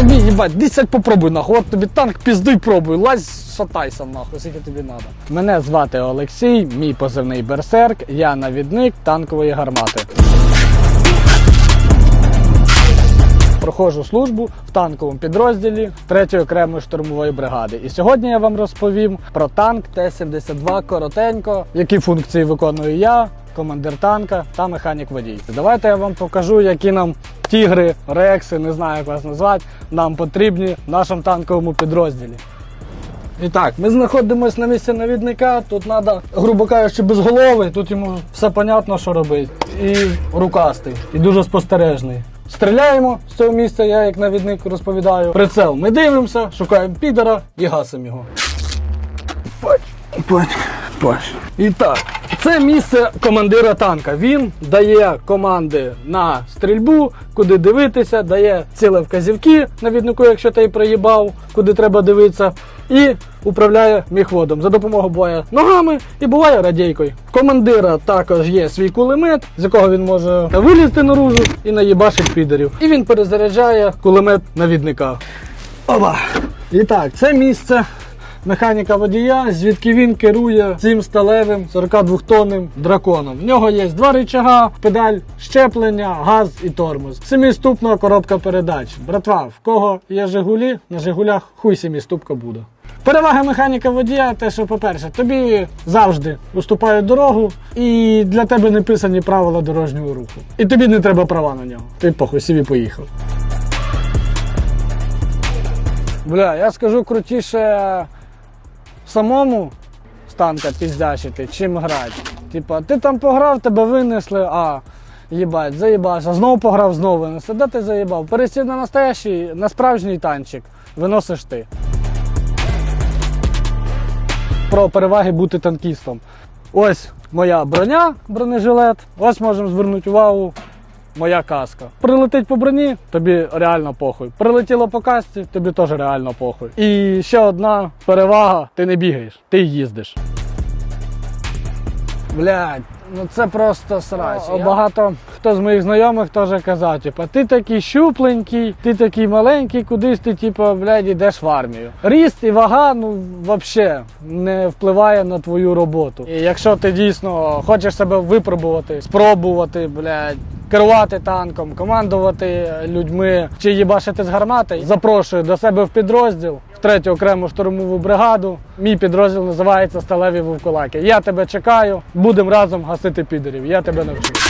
тобі, їбать, десять попробуй нахуй, от тобі танк піздуй пробуй, лазь, шатайся нахуй, скільки тобі треба. Мене звати Олексій, мій позивний берсерк, я навідник танкової гармати. Проходжу службу в танковому підрозділі 3-ї окремої штурмової бригади. І сьогодні я вам розповім про танк Т-72 коротенько, які функції виконую я, командир танка та механік водій. Давайте я вам покажу, які нам тігри, рекси, не знаю як вас назвати, нам потрібні в нашому танковому підрозділі. І так, ми знаходимося на місці навідника. Тут треба, грубо кажучи, безголовий, тут йому все понятно, що робити. І рукастий, і дуже спостережний. Стріляємо з цього місця, я як навідник розповідаю. Прицел. Ми дивимося, шукаємо підера і гасимо його. Пач, пач, пач. І так, це місце командира танка. Він дає команди на стрільбу, куди дивитися, дає ціле вказівки навіднику, якщо ти проїбав, куди треба дивитися, і управляє міхводом. За допомогою буває ногами і буває радійкою. Командира також є свій кулемет, з якого він може вилізти наружу і наїбашить підерів. І він перезаряджає кулемет навідника. Оба! І так, це місце механіка водія, звідки він керує цим сталевим 42-тонним драконом. В нього є два рычага, педаль щеплення, газ і тормоз. Семіступна коробка передач. Братва, в кого є Жигулі, на Жигулях хуй семіступка буде. Перевага механіка водія, те, що, по-перше, тобі завжди уступають дорогу, і для тебе не писані правила дорожнього руху. І тобі не треба права на нього. Ти похуй собі поїхав. Бля, я скажу крутіше самому з танка піздячити, чим грати. Типа, ти там пограв, тебе винесли, а їбать, заїбався, знову пограв, знову винесли. Де ти заїбав? Пересів на настоящий, на справжній танчик, виносиш ти. Про переваги бути танкістом. Ось моя броня, бронежилет. Ось можемо звернути увагу. Моя каска. Прилетить по броні, тобі реально похуй. Прилетіло по касці, тобі теж реально похуй. І ще одна перевага: ти не бігаєш, ти їздиш. Блядь, ну це просто срач. О, я- Багато хто з моїх знайомих теж казав, типа, ти такий щупленький, ти такий маленький, кудись ти, типа, блядь, йдеш в армію. Ріст і вага, ну, взагалі не впливає на твою роботу. І якщо ти дійсно хочеш себе випробувати, спробувати, блядь, керувати танком, командувати людьми чи їбашити з гармати, запрошую до себе в підрозділ. в Третю окрему штурмову бригаду. Мій підрозділ називається Сталеві Вовкулаки. Я тебе чекаю, будемо разом гасити підерів. Я тебе навчу.